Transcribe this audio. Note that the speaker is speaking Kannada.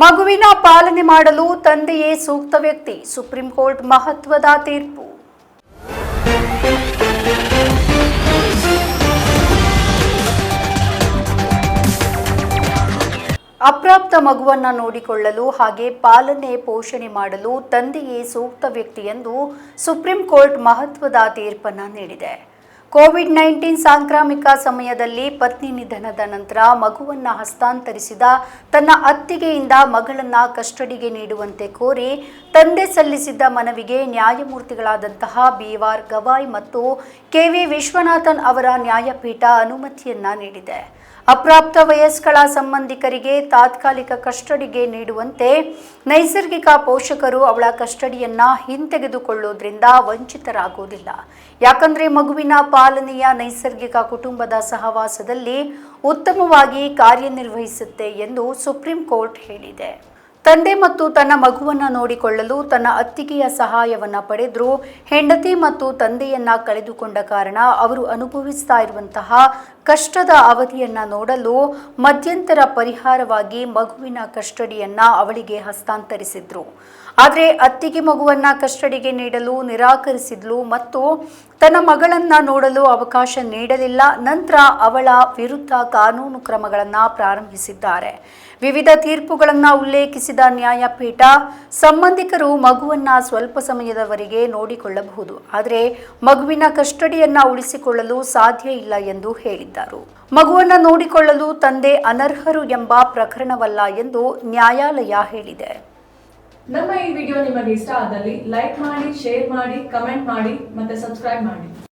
ಮಗುವಿನ ಪಾಲನೆ ಮಾಡಲು ತಂದೆಯೇ ಸೂಕ್ತ ವ್ಯಕ್ತಿ. ಸುಪ್ರೀಂ ಕೋರ್ಟ್ ಮಹತ್ವದ ತೀರ್ಪು. ಅಪ್ರಾಪ್ತ ಮಗುವನ್ನ ನೋಡಿಕೊಳ್ಳಲು ಹಾಗೆ ಪಾಲನೆ, ಪೋಷಣೆ ಮಾಡಲು ತಂದೆಯೇ ಸೂಕ್ತ ವ್ಯಕ್ತಿ ಎಂದು ಸುಪ್ರೀಂ ಕೋರ್ಟ್ ಮಹತ್ವದ ತೀರ್ಪನ್ನ ನೀಡಿದೆ. ಕೋವಿಡ್ ನೈನ್ಟೀನ್ ಸಾಂಕ್ರಾಮಿಕ ಸಮಯದಲ್ಲಿ ಪತ್ನಿ ನಿಧನದ ನಂತರ ಮಗುವನ್ನ ಹಸ್ತಾಂತರಿಸಿದ ತನ್ನ ಅತ್ತಿಗೆಯಿಂದ ಮಗಳನ್ನ ಕಸ್ಟಡಿಗೆ ನೀಡುವಂತೆ ಕೋರಿ ತಂದೆ ಸಲ್ಲಿಸಿದ್ದ ಮನವಿಗೆ ನ್ಯಾಯಮೂರ್ತಿಗಳಾದಂತಹ ವಾರ್ ಗವಾಯ್ ಮತ್ತು ಕೆವಿ ವಿಶ್ವನಾಥನ್ ಅವರ ನ್ಯಾಯಪೀಠ ಅನುಮತಿಯನ್ನ ನೀಡಿದೆ. ಅಪ್ರಾಪ್ತ ವಯಸ್ಕಳ ಸಂಬಂಧಿಕರಿಗೆ ತಾತ್ಕಾಲಿಕ ಕಸ್ಟಡಿಗೆ ನೀಡುವಂತೆ ನೈಸರ್ಗಿಕ ಪೋಷಕರು ಅವಳ ಕಸ್ಟಡಿಯನ್ನ ಹಿಂತೆಗೆದುಕೊಳ್ಳೋದ್ರಿಂದ ವಂಚಿತರಾಗುವುದಿಲ್ಲ. ಯಾಕಂದ್ರೆ ಮಗುವಿನ ಪಾಲನೆಯ ನೈಸರ್ಗಿಕ ಕುಟುಂಬದ ಸಹವಾಸದಲ್ಲಿ ಉತ್ತಮವಾಗಿ ಕಾರ್ಯನಿರ್ವಹಿಸುತ್ತೆ ಎಂದು ಸುಪ್ರೀಂ ಕೋರ್ಟ್ ಹೇಳಿದೆ. ತಂದೆ ಮತ್ತು ತನ್ನ ಮಗುವನ್ನ ನೋಡಿಕೊಳ್ಳಲು ತನ್ನ ಅತ್ತಿಗೆಯ ಸಹಾಯವನ್ನ ಪಡೆದ್ರು. ಹೆಂಡತಿ ಮತ್ತು ತಂದೆಯನ್ನ ಕಳೆದುಕೊಂಡ ಕಾರಣ ಅವರು ಅನುಭವಿಸ್ತಾ ಇರುವಂತಹ ಕಷ್ಟದ ಅವಧಿಯನ್ನ ನೋಡಲು ಮಧ್ಯಂತರ ಪರಿಹಾರವಾಗಿ ಮಗುವಿನ ಕಸ್ಟಡಿಯನ್ನ ಅವಳಿಗೆ ಹಸ್ತಾಂತರಿಸಿದ್ರು. ಆದರೆ ಅತ್ತಿಗೆ ಮಗುವನ್ನ ಕಸ್ಟಡಿಗೆ ನೀಡಲು ನಿರಾಕರಿಸಿದ್ಲು ಮತ್ತು ತನ್ನ ಮಗಳನ್ನ ನೋಡಲು ಅವಕಾಶ ನೀಡಲಿಲ್ಲ. ನಂತರ ಅವಳ ವಿರುದ್ಧ ಕಾನೂನು ಕ್ರಮಗಳನ್ನು ಪ್ರಾರಂಭಿಸಿದ್ದಾರೆ. ವಿವಿಧ ತೀರ್ಪುಗಳನ್ನು ಉಲ್ಲೇಖಿಸಿದ ನ್ಯಾಯಪೀಠ ಸಂಬಂಧಿಕರು ಮಗುವನ್ನ ಸ್ವಲ್ಪ ಸಮಯದವರೆಗೆ ನೋಡಿಕೊಳ್ಳಬಹುದು. ಆದರೆ ಮಗುವಿನ ಕಸ್ಟಡಿಯನ್ನ ಉಳಿಸಿಕೊಳ್ಳಲು ಸಾಧ್ಯ ಇಲ್ಲ ಎಂದು ಹೇಳಿದ್ದರು. ಮಗುವನ್ನ ನೋಡಿಕೊಳ್ಳಲು ತಂದೆ ಅನರ್ಹರು ಎಂಬ ಪ್ರಕರಣವಲ್ಲ ಎಂದು ನ್ಯಾಯಾಲಯ ಹೇಳಿದೆ. ನಮ್ಮ ಈ ವಿಡಿಯೋ ನಿಮಗೆ ಇಷ್ಟ ಆದಲ್ಲಿ ಲೈಕ್ ಮಾಡಿ, ಶೇರ್ ಮಾಡಿ, ಕಮೆಂಟ್ ಮಾಡಿ ಮತ್ತೆ ಸಬ್ಸ್ಕ್ರೈಬ್ ಮಾಡಿ.